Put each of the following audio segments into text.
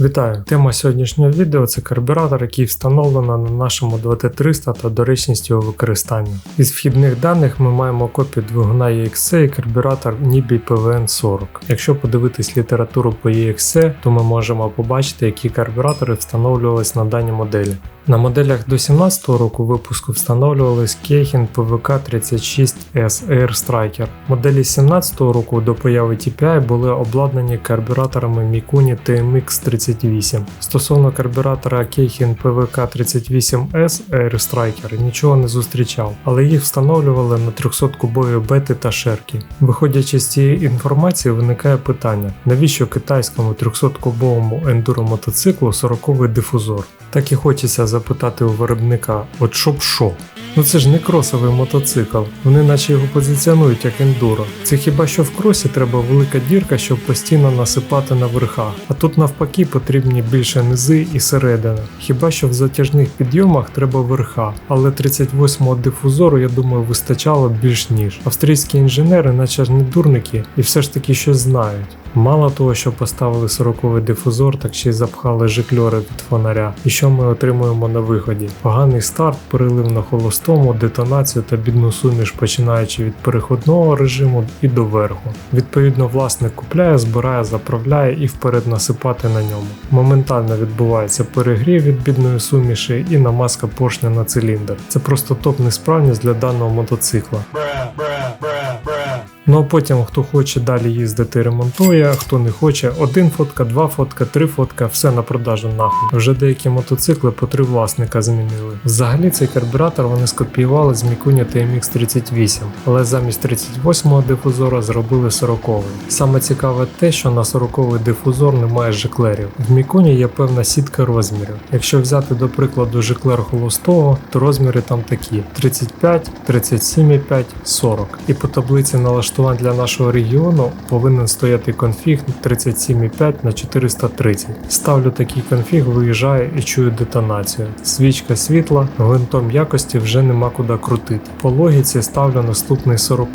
Вітаю! Тема сьогоднішнього відео це карбюратор, який встановлено на нашому 2300 та доречність його використання. Із вхідних даних ми маємо копію двигуна EXC і карбюратор NIBI PVN 40. Якщо подивитись літературу по EXC, то ми можемо побачити, які карбюратори встановлювались на даній моделі. На моделях до 17 року випуску встановлювались Keihin PVK 36S Air Striker. Моделі 17 року до появи TPI були обладнані карбюраторами Mikuni TMX 38. Стосовно карбюратора PVK 38S Air нічого не зустрічав, але їх встановлювали на 300-кубові бети та шерки. Виходячи з цієї інформації, виникає питання: навіщо китайському 300-кубовому ендуро мотоциклу 40-й дифузор? Так і хочеться запитати у виробника, от щоб що? Ну це ж не кросовий мотоцикл, вони наче його позиціонують як ендуро. Це хіба що в кросі треба велика дірка, щоб постійно насипати на верхах, а тут навпаки потрібні більше низи і середина. Хіба що в затяжних підйомах треба верха, але 38-го дифузору, я думаю, вистачало більш ніж. Австрійські інженери, наче ж не дурники, і все ж таки щось знають. Мало того, що поставили 40-й дифузор, так ще й запхали жикльори від фонаря. І що ми отримуємо на виході? Поганий старт, перелив на холостому, детонацію та бідну суміш, починаючи від переходного режиму і до верху. Відповідно, власник купляє, збирає, заправляє і вперед насипати на ньому. Моментально відбувається перегрів від бідної суміші і намазка поршня на циліндр. Це просто топ несправність для даного мотоцикла. Ну а потім, хто хоче далі їздити, ремонтує, хто не хоче, один фотка, два фотка, три фотка, все на продажу нахуй. Вже деякі мотоцикли по три власника змінили. Взагалі цей карбюратор вони скопіювали з Mikuni TMX 38, але замість 38-го дифузора зробили 40-й. Саме цікаве те, що на 40-й дифузор немає жиклерів. В Mikuni є певна сітка розмірів. Якщо взяти до прикладу жиклер холостого, то розміри там такі: 35, 37,5, 40. І по таблиці налаштування для нашого регіону повинен стояти конфіг 37,5 на 430. Ставлю такий конфіг, виїжджаю і чую детонацію. Свічка світла, гвинтом якості вже нема куди крутити. По логіці ставлю наступний 40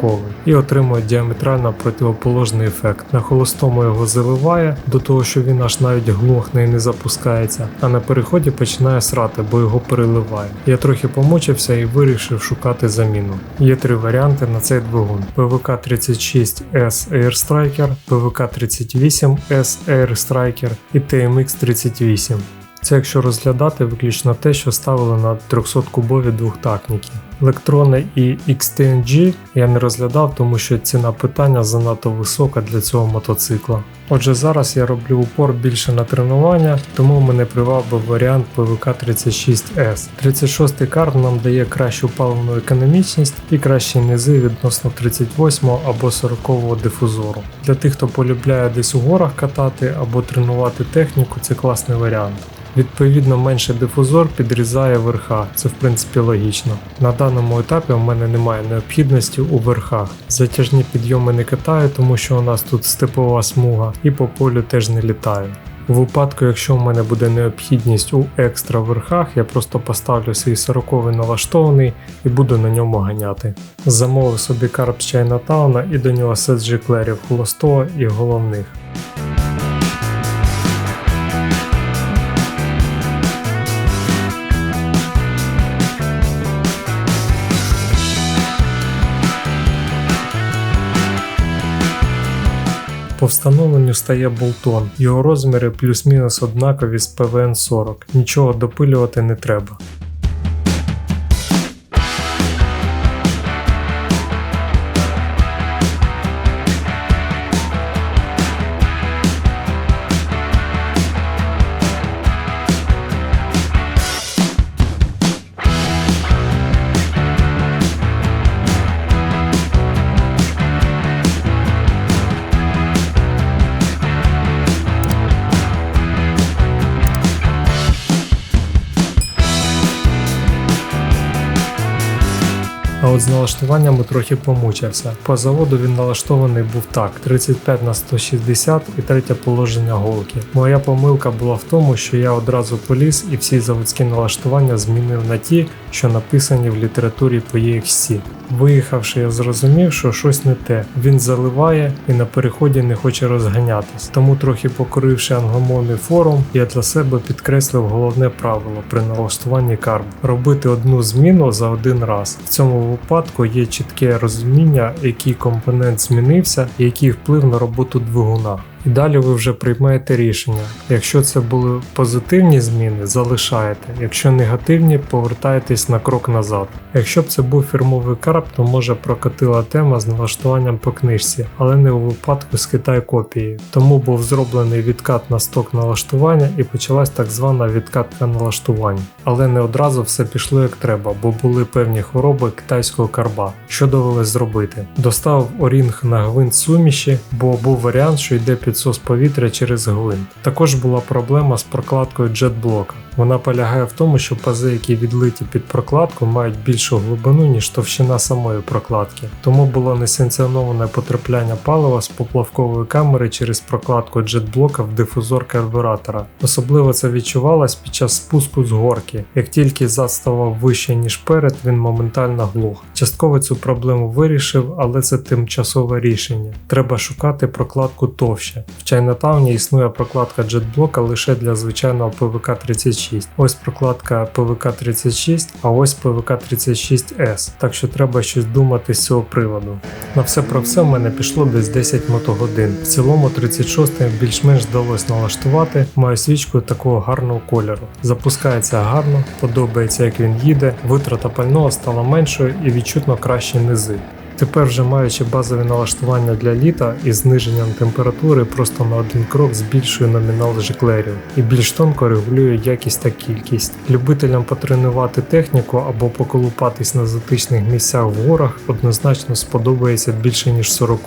і отримую діаметрально противоположний ефект. На холостому його заливає до того, що він аж навіть глухне і не запускається, а на переході починає срати, бо його переливає. Я трохи помучився і вирішив шукати заміну. Є три варіанти на цей двигун: ПВК 36S Air Striker, ПВК 38S Air Striker і TMX 38. Це якщо розглядати виключно те, що ставили на 300-кубові двохтактники. Електрони і XTNG я не розглядав, тому що ціна питання занадто висока для цього мотоцикла. Отже, зараз я роблю упор більше на тренування, тому мене привабив варіант ПВК 36S. 36 карт нам дає кращу паливну економічність і кращі низи відносно 38 або 40 дифузору. Для тих, хто полюбляє десь у горах катати або тренувати техніку, це класний варіант. Відповідно, менше дифузор підрізає верха, це в принципі логічно. На даному етапі в мене немає необхідності у верхах. Затяжні підйоми не катаю, тому що у нас тут степова смуга, і по полю теж не літаю. У випадку, якщо в мене буде необхідність у екстра верхах, я просто поставлю свій 40 налаштований і буду на ньому ганяти. Замовив собі карп з Чайнатауна і до нього сет жиклерів холостого і головних. По встановленню стає болтон, його розміри плюс-мінус однакові з ПВН 40, нічого допилювати не треба. А от з налаштуваннями трохи помучився. По заводу він налаштований був так: 35 на 160 і третє положення голки. Моя помилка була в тому, що я одразу поліз і всі заводські налаштування змінив на ті, що написані в літературі по EXC. Виїхавши, я зрозумів, що щось не те. Він заливає і на переході не хоче розганятись. Тому, трохи покоривши англомовний форум, я для себе підкреслив головне правило при налаштуванні карб робити одну зміну за один раз. В цьому випадку є чітке розуміння, який компонент змінився і який вплив на роботу двигуна. І далі ви вже приймаєте рішення. Якщо це були позитивні зміни, залишаєте. Якщо негативні, повертаєтесь на крок назад. Якщо б це був фірмовий карп, то може прокатила тема з налаштуванням по книжці, але не у випадку з Китай копії. Тому був зроблений відкат на сток налаштування і почалась так звана відкатка налаштувань. Але не одразу все пішло як треба, бо були певні хвороби китайського карба. Що довелось зробити? Доставив орінг на гвинт суміші, бо був варіант, що йде підсос повітря через гвинт. Також була проблема з прокладкою джетблока. Вона полягає в тому, що пази, які відлиті під прокладку, мають більшу глибину, ніж товщина самої прокладки. Тому було несанкціоноване потрапляння палива з поплавкової камери через прокладку джетблока в дифузор карбюратора. Особливо це відчувалось під час спуску з горки. Як тільки зад ставав вище, ніж перед, він моментально глух. Частково цю проблему вирішив, але це тимчасове рішення. Треба шукати прокладку товще. В Чайнатауні існує прокладка джетблока лише для звичайного ПВК 36. Ось прокладка ПВК 36, а ось ПВК 36S. Так що треба щось думати з цього приводу. На все про все в мене пішло десь 10 мотогодин. В цілому 36 більш-менш вдалося налаштувати. Маю свічку такого гарного кольору. Запускається гарно, подобається як він їде, витрата пального стала меншою і відчутно кращі низи. Тепер вже маючи базові налаштування для літа із зниженням температури, просто на один крок збільшую номінал жиклерів і більш тонко регулюю якість та кількість. Любителям потренувати техніку або поколупатись на затичних місцях в горах однозначно сподобається більше ніж 40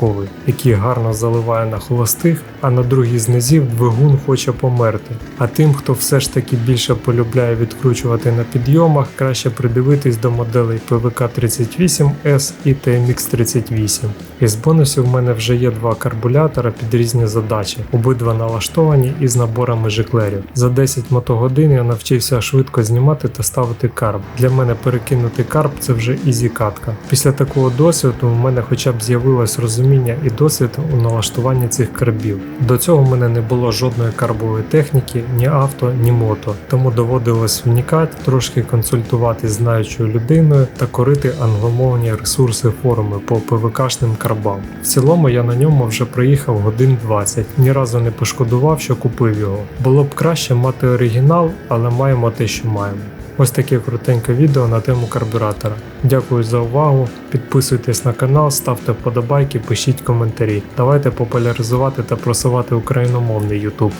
який гарно заливає на холостих, а на другій з низів двигун хоче померти. А тим, хто все ж таки більше полюбляє відкручувати на підйомах, краще придивитись до моделей ПВК 38S і TMX 38. Із бонусів в мене вже є два карбулятора під різні задачі, обидва налаштовані із наборами жиклерів. За 10 мотогодин я навчився швидко знімати та ставити карб. Для мене перекинути карб це вже ізі катка. Після такого досвіду в мене хоча б з'явилось розуміння і досвід у налаштуванні цих карбів. До цього в мене не було жодної карбової техніки, ні авто, ні мото, тому доводилось вникати, трошки консультувати з знаючою людиною та корити англомовні ресурси форуму по ПВКшним карбам. В цілому я на ньому вже проїхав годин 20, ні разу не пошкодував, що купив його. Було б краще мати оригінал, але маємо те, що маємо. Ось таке крутеньке відео на тему карбюратора. Дякую за увагу. Підписуйтесь на канал, ставте вподобайки, пишіть коментарі. Давайте популяризувати та просувати україномовний YouTube.